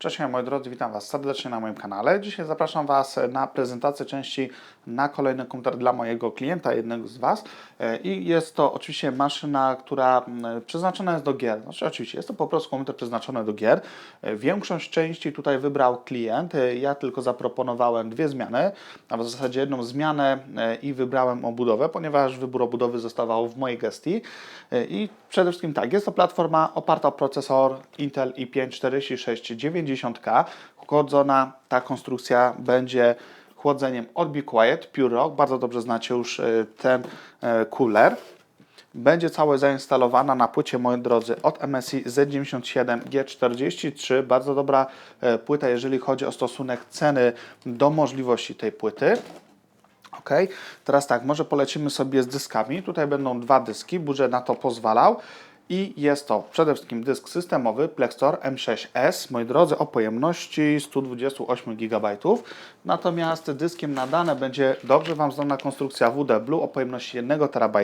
Cześć moi drodzy, witam Was serdecznie na moim kanale. Dzisiaj zapraszam Was na prezentację części na kolejny komputer dla mojego klienta, jednego z Was. E, I jest to oczywiście maszyna, która mm, przeznaczona jest do gier. Znaczy oczywiście jest to po prostu komputer przeznaczony do gier. E, Większość części tutaj wybrał klient. E, Ja tylko zaproponowałem dwie zmiany, a w zasadzie jedną zmianę i wybrałem obudowę, ponieważ wybór obudowy zostawał w mojej gestii. I przede wszystkim tak, jest to platforma oparta o procesor Intel i5 4690K. Chłodzona ta konstrukcja będzie chłodzeniem od Be Quiet, Pure. Bardzo dobrze znacie już e, ten e, cooler. Będzie całe zainstalowana na płycie, moi drodzy, od MSI Z97G43. Bardzo dobra e, płyta, jeżeli chodzi o stosunek ceny do możliwości tej płyty. Ok, teraz tak, może polecimy sobie z dyskami. Tutaj będą dwa dyski, budżet na to pozwalał. I jest to przede wszystkim dysk systemowy Plextor M6S, moi drodzy, o pojemności 128 GB. Natomiast dyskiem na dane będzie dobrze Wam znana konstrukcja WD Blue o pojemności 1 TB.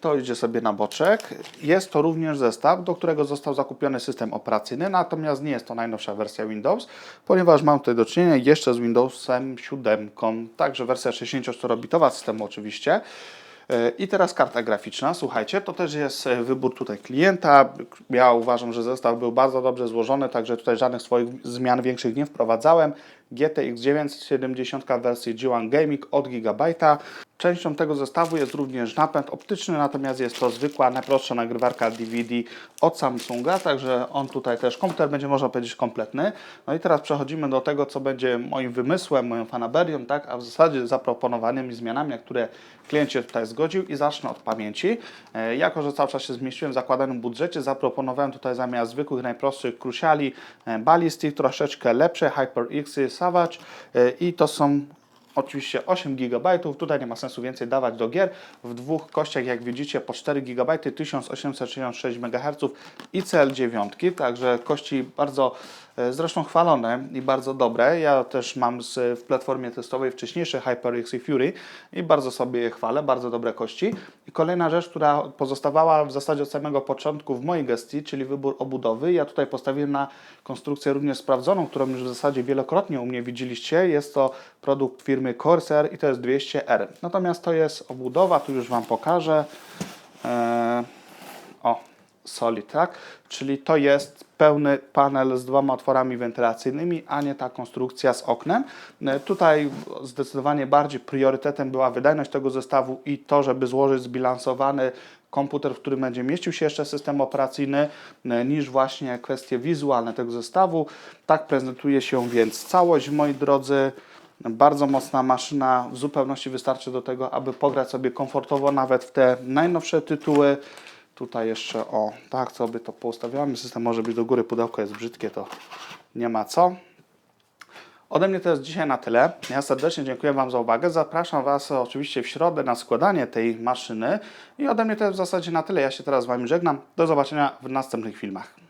To idzie sobie na boczek. Jest to również zestaw, do którego został zakupiony system operacyjny, natomiast nie jest to najnowsza wersja Windows, ponieważ mam tutaj do czynienia jeszcze z Windowsem 7, także wersja 64-bitowa systemu oczywiście. E, I teraz karta graficzna. Słuchajcie, to też jest e, wybór tutaj klienta. Ja uważam, że zestaw był bardzo dobrze złożony, także tutaj żadnych swoich zmian większych nie wprowadzałem. GTX 970 w wersji G1 Gaming od Gigabyte'a. Częścią tego zestawu jest również napęd optyczny, natomiast jest to zwykła, najprostsza nagrywarka DVD od Samsunga, także on tutaj też, komputer będzie można powiedzieć kompletny. No i teraz przechodzimy do tego, co będzie moim wymysłem, moją fanaberią, tak, a w zasadzie zaproponowanymi zmianami, na które klient się tutaj zgodził i zacznę od pamięci. E, jako, że cały czas się zmieściłem w zakładanym budżecie, zaproponowałem tutaj zamiast zwykłych, najprostszych Cruciali e, Ballistic, troszeczkę lepsze HyperX Savage e, i to są Oczywiście 8 GB, tutaj nie ma sensu więcej dawać do gier. W dwóch kościach, jak widzicie, po 4 GB, 1866 MHz i CL9, także kości bardzo e, zresztą chwalone i bardzo dobre. Ja też mam z, w platformie testowej wcześniejsze HyperX i Fury i bardzo sobie je chwalę, bardzo dobre kości. I kolejna rzecz, która pozostawała w zasadzie od samego początku w mojej gestii, czyli wybór obudowy. Ja tutaj postawiłem na konstrukcję również sprawdzoną, którą już w zasadzie wielokrotnie u mnie widzieliście. Jest to produkt firmy Corsair i to jest 200R. Natomiast to jest obudowa, tu już Wam pokażę. Eee, o, Solid, tak? Czyli to jest pełny panel z dwoma otworami wentylacyjnymi, a nie ta konstrukcja z oknem. E, Tutaj zdecydowanie bardziej priorytetem była wydajność tego zestawu i to, żeby złożyć zbilansowany komputer, w którym będzie mieścił się jeszcze system operacyjny, e, niż właśnie kwestie wizualne tego zestawu. Tak prezentuje się więc całość, moi drodzy. Bardzo mocna maszyna, w zupełności wystarczy do tego, aby pograć sobie komfortowo nawet w te najnowsze tytuły. Tutaj jeszcze o, tak sobie to poustawiamy. System może być do góry, pudełko jest brzydkie, to nie ma co. Ode mnie to jest dzisiaj na tyle. Ja serdecznie dziękuję Wam za uwagę. Zapraszam Was oczywiście w środę na składanie tej maszyny. I ode mnie to jest w zasadzie na tyle. Ja się teraz z Wami żegnam. Do zobaczenia w następnych filmach.